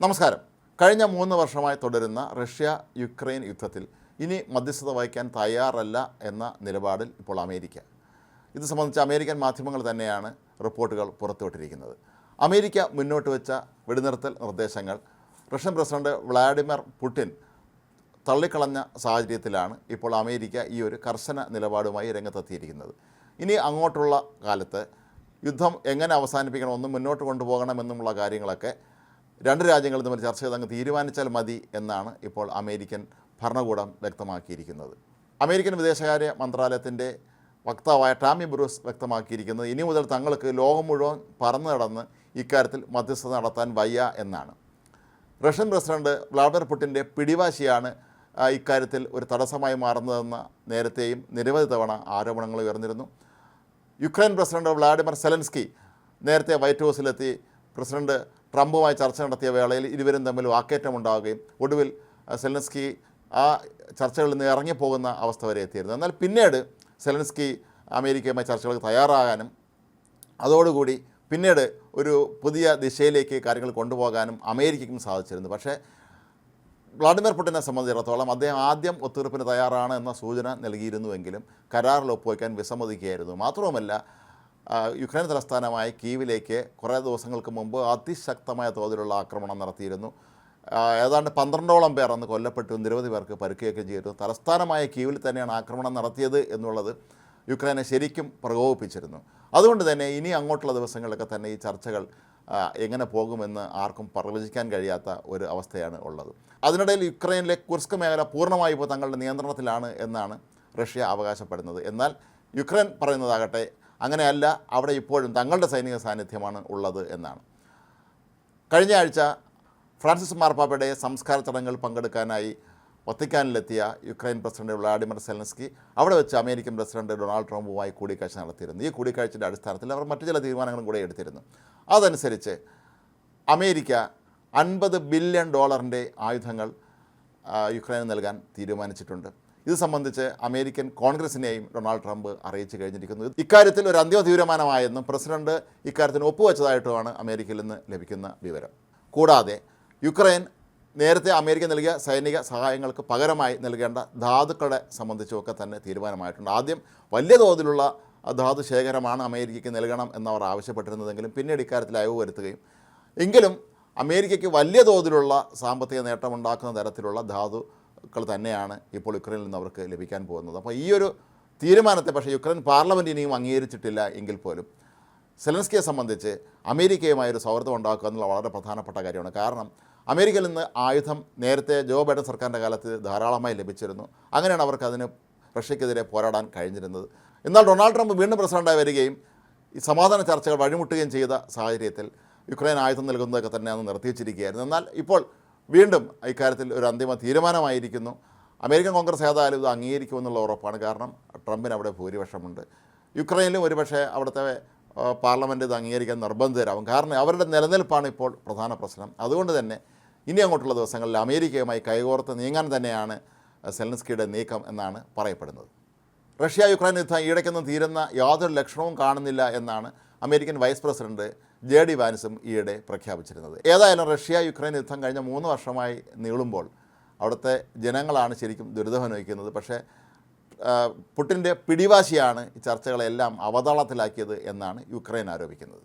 നമസ്കാരം. കഴിഞ്ഞ മൂന്ന് വർഷമായി തുടരുന്ന റഷ്യ യുക്രൈൻ യുദ്ധത്തിൽ ഇനി മധ്യസ്ഥത വഹിക്കാൻ തയ്യാറല്ല എന്ന നിലപാടിൽ ഇപ്പോൾ അമേരിക്ക. ഇത് സംബന്ധിച്ച് അമേരിക്കൻ മാധ്യമങ്ങൾ തന്നെയാണ് റിപ്പോർട്ടുകൾ പുറത്തുവിട്ടിരിക്കുന്നത്. അമേരിക്ക മുന്നോട്ട് വെച്ച വെടിനിർത്തൽ നിർദ്ദേശങ്ങൾ റഷ്യൻ പ്രസിഡന്റ് വ്ളാഡിമിർ പുടിൻ തള്ളിക്കളഞ്ഞ സാഹചര്യത്തിലാണ് ഇപ്പോൾ അമേരിക്ക ഈ ഒരു കർശന നിലപാടുമായി രംഗത്തെത്തിയിരിക്കുന്നത്. ഇനി അങ്ങോട്ടുള്ള കാലത്ത് യുദ്ധം എങ്ങനെ അവസാനിപ്പിക്കണം ഒന്നും മുന്നോട്ട് കൊണ്ടുപോകണമെന്നുമുള്ള കാര്യങ്ങളൊക്കെ രണ്ട് രാജ്യങ്ങൾ തമ്മിൽ ചർച്ച ചെയ്ത് അങ്ങ് തീരുമാനിച്ചാൽ മതി എന്നാണ് ഇപ്പോൾ അമേരിക്കൻ ഭരണകൂടം വ്യക്തമാക്കിയിരിക്കുന്നത്. അമേരിക്കൻ വിദേശകാര്യ മന്ത്രാലയത്തിന്റെ വക്താവായ ടാമി ബ്രൂസ് വ്യക്തമാക്കിയിരിക്കുന്നത് ഇനി മുതൽ തങ്ങൾക്ക് ലോകം മുഴുവൻ പറന്നു നടന്ന് ഇക്കാര്യത്തിൽ മധ്യസ്ഥത നടത്താൻ വയ്യ എന്നാണ്. റഷ്യൻ പ്രസിഡന്റ് വ്ളാഡിമിർ പുടിന്റെ പിടിവാശിയാണ് ഇക്കാര്യത്തിൽ ഒരു തടസ്സമായി മാറുന്നതെന്ന നേരത്തെയും നിരവധി തവണ ആരോപണങ്ങൾ ഉയർന്നിരുന്നു. യുക്രൈൻ പ്രസിഡന്റ് വ്ളാഡിമിർ സെലൻസ്കി നേരത്തെ വൈറ്റ് ഹൗസിലെത്തി പ്രസിഡന്റ് ട്രംപുമായി ചർച്ച നടത്തിയ വേളയിൽ ഇരുവരും തമ്മിൽ വാക്കേറ്റമുണ്ടാവുകയും ഒടുവിൽ സെലൻസ്കി ആ ചർച്ചകളിൽ നിന്ന് ഇറങ്ങിപ്പോകുന്ന അവസ്ഥ വരെ എത്തിയിരുന്നു. എന്നാൽ പിന്നീട് സെലൻസ്കി അമേരിക്കയുമായി ചർച്ചകൾക്ക് തയ്യാറാകാനും അതോടുകൂടി പിന്നീട് ഒരു പുതിയ ദിശയിലേക്ക് കാര്യങ്ങൾ കൊണ്ടുപോകാനും അമേരിക്കയ്ക്കും സാധിച്ചിരുന്നു. പക്ഷേ വ്ളാഡിമിർ പുടിനെ സംബന്ധിച്ചിടത്തോളം അദ്ദേഹം ആദ്യം ഒത്തുതീർപ്പിന് തയ്യാറാണ് എന്ന സൂചന നൽകിയിരുന്നുവെങ്കിലും കരാറിൽ ഒപ്പുവയ്ക്കാൻ വിസമ്മതിക്കുകയായിരുന്നു. മാത്രവുമല്ല യുക്രൈൻ തലസ്ഥാനമായ കീവിലേക്ക് കുറേ ദിവസങ്ങൾക്ക് മുമ്പ് അതിശക്തമായ തോതിലുള്ള ആക്രമണം നടത്തിയിരുന്നു. ഏതാണ്ട് പന്ത്രണ്ടോളം പേർ അന്ന് കൊല്ലപ്പെട്ടു. നിരവധി പേർക്ക് പരുക്കുകയൊക്കെ ചെയ്തു തലസ്ഥാനമായ കീവിൽ തന്നെയാണ് ആക്രമണം നടത്തിയത് എന്നുള്ളത് യുക്രൈനെ ശരിക്കും പ്രകോപിപ്പിച്ചിരുന്നു. അതുകൊണ്ട് തന്നെ ഇനി അങ്ങോട്ടുള്ള ദിവസങ്ങളിലൊക്കെ തന്നെ ഈ ചർച്ചകൾ എങ്ങനെ പോകുമെന്ന് ആർക്കും പ്രവചിക്കാൻ കഴിയാത്ത ഒരു അവസ്ഥയാണ് ഉള്ളത്. അതിനിടയിൽ യുക്രൈനിലെ കുർസ്ക് മേഖല പൂർണമായി ഇപ്പോൾ തങ്ങളുടെ നിയന്ത്രണത്തിലാണ് എന്നാണ് റഷ്യ അവകാശപ്പെടുന്നത്. എന്നാൽ യുക്രൈൻ പറയുന്നതാകട്ടെ അങ്ങനെയല്ല അവിടെ ഇപ്പോഴും തങ്ങളുടെ സൈനിക സാന്നിധ്യമാണ് ഉള്ളത് എന്നാണ്. കഴിഞ്ഞ ആഴ്ച ഫ്രാൻസിസ് മാർപ്പാപ്പയുടെ സംസ്കാര ചടങ്ങുകൾ പങ്കെടുക്കാനായി വത്തിക്കാനിലെത്തിയ യുക്രൈൻ പ്രസിഡന്റ് വ്ളാഡിമിർ സെലൻസ്കി അവിടെ വെച്ച് അമേരിക്കൻ പ്രസിഡന്റ് ഡൊണാൾഡ് ട്രംപുമായി കൂടിക്കാഴ്ച നടത്തിയിരുന്നു. ഈ കൂടിക്കാഴ്ചയുടെ അടിസ്ഥാനത്തിൽ അവർ മറ്റു ചില തീരുമാനങ്ങളും കൂടെ എടുത്തിരുന്നു. അതനുസരിച്ച് അമേരിക്ക അൻപത് ബില്യൺ ഡോളറിന്റെ ആയുധങ്ങൾ യുക്രൈന് നൽകാൻ തീരുമാനിച്ചിട്ടുണ്ട്. ഇത് സംബന്ധിച്ച് അമേരിക്കൻ കോൺഗ്രസിനെയും ഡൊണാൾഡ് ട്രംപ് അറിയിച്ചു കഴിഞ്ഞിരിക്കുന്നു ഇക്കാര്യത്തിൽ ഒരു അന്തിമ തീരുമാനമായെന്നും പ്രസിഡന്റ് ഇക്കാര്യത്തിന് ഒപ്പുവെച്ചതായിട്ടുമാണ് അമേരിക്കയിൽ നിന്ന് ലഭിക്കുന്ന വിവരം. കൂടാതെ യുക്രൈൻ നേരത്തെ അമേരിക്ക നൽകിയ സൈനിക സഹായങ്ങൾക്ക് പകരമായി നൽകേണ്ട ധാതുക്കളെ സംബന്ധിച്ചുമൊക്കെ തന്നെ തീരുമാനമായിട്ടുണ്ട്. ആദ്യം വലിയ തോതിലുള്ള ധാതു ശേഖരമാണ് അമേരിക്കയ്ക്ക് നൽകണം എന്നവർ ആവശ്യപ്പെട്ടിരുന്നതെങ്കിലും പിന്നീട് ഇക്കാര്യത്തിൽ അയവ് വരുത്തുകയും എങ്കിലും അമേരിക്കയ്ക്ക് വലിയ തോതിലുള്ള സാമ്പത്തിക നേട്ടമുണ്ടാക്കുന്ന തരത്തിലുള്ള ധാതുക്കൾ തന്നെയാണ് ഇപ്പോൾ യുക്രൈനിൽ നിന്ന് അവർക്ക് ലഭിക്കാൻ പോകുന്നത്. അപ്പോൾ ഈ ഒരു തീരുമാനത്തെ പക്ഷേ യുക്രൈൻ പാർലമെന്റ് ഇനിയും അംഗീകരിച്ചിട്ടില്ല എങ്കിൽ പോലും സെലൻസ്കിയെ സംബന്ധിച്ച് അമേരിക്കയുമായി ഒരു സൗഹൃദം ഉണ്ടാക്കുക എന്നുള്ള വളരെ പ്രധാനപ്പെട്ട കാര്യമാണ്. കാരണം അമേരിക്കയിൽ നിന്ന് ആയുധം നേരത്തെ ജോ ബൈഡൻ സർക്കാരിന്റെ കാലത്ത് ധാരാളമായി ലഭിച്ചിരുന്നു. അങ്ങനെയാണ് അവർക്ക് അതിന് റഷ്യക്കെതിരെ പോരാടാൻ കഴിഞ്ഞിരുന്നത്. എന്നാൽ ഡൊണാൾഡ് ട്രംപ് വീണ്ടും പ്രസിഡന്റായി വരികയും ഈ സമാധാന ചർച്ചകൾ വഴിമുട്ടുകയും ചെയ്ത സാഹചര്യത്തിൽ യുക്രൈൻ ആയുധം നൽകുന്നതൊക്കെ തന്നെ അന്ന് നിർത്തിവച്ചിരിക്കുകയായിരുന്നു. എന്നാൽ ഇപ്പോൾ വീണ്ടും ഇക്കാര്യത്തിൽ ഒരു അന്തിമ തീരുമാനമായിരിക്കുന്നു. അമേരിക്കൻ കോൺഗ്രസ് ഏതായാലും ഇത് അംഗീകരിക്കുമെന്നുള്ള ഉറപ്പാണ്. കാരണം ട്രംപിന് അവിടെ ഭൂരിപക്ഷമുണ്ട്. യുക്രൈനിലും ഒരുപക്ഷെ അവിടുത്തെ പാർലമെന്റ് ഇത് അംഗീകരിക്കാൻ നിർബന്ധിതരാകും കാരണം അവരുടെ നിലനിൽപ്പാണ് ഇപ്പോൾ പ്രധാന പ്രശ്നം. അതുകൊണ്ട് തന്നെ ഇനി അങ്ങോട്ടുള്ള ദിവസങ്ങളിൽ അമേരിക്കയുമായി കൈകോർത്ത് നീങ്ങാൻ തന്നെയാണ് സെലൻസ്കിയുടെ നീക്കം എന്നാണ് പറയപ്പെടുന്നത്. റഷ്യ യുക്രൈൻ യുദ്ധം ഈയിടയ്ക്കൊന്നും തീരുന്ന യാതൊരു ലക്ഷണവും കാണുന്നില്ല എന്നാണ് American vice president J D വാൻസും ഈയിടെ പ്രഖ്യാപിച്ചിരുന്നത്. ഏതായാലും റഷ്യ യുക്രൈൻ യുദ്ധം കഴിഞ്ഞ മൂന്ന് വർഷമായി നീളുമ്പോൾ അവിടുത്തെ ജനങ്ങളാണ് ശരിക്കും ദുരിതമനുഭവിക്കുന്നത്. പക്ഷേ പുട്ടിന്റെ പിടിവാശിയാണ് ഈ ചർച്ചകളെല്ലാം അവതാളത്തിലാക്കിയത് എന്നാണ് യുക്രൈൻ ആരോപിക്കുന്നത്.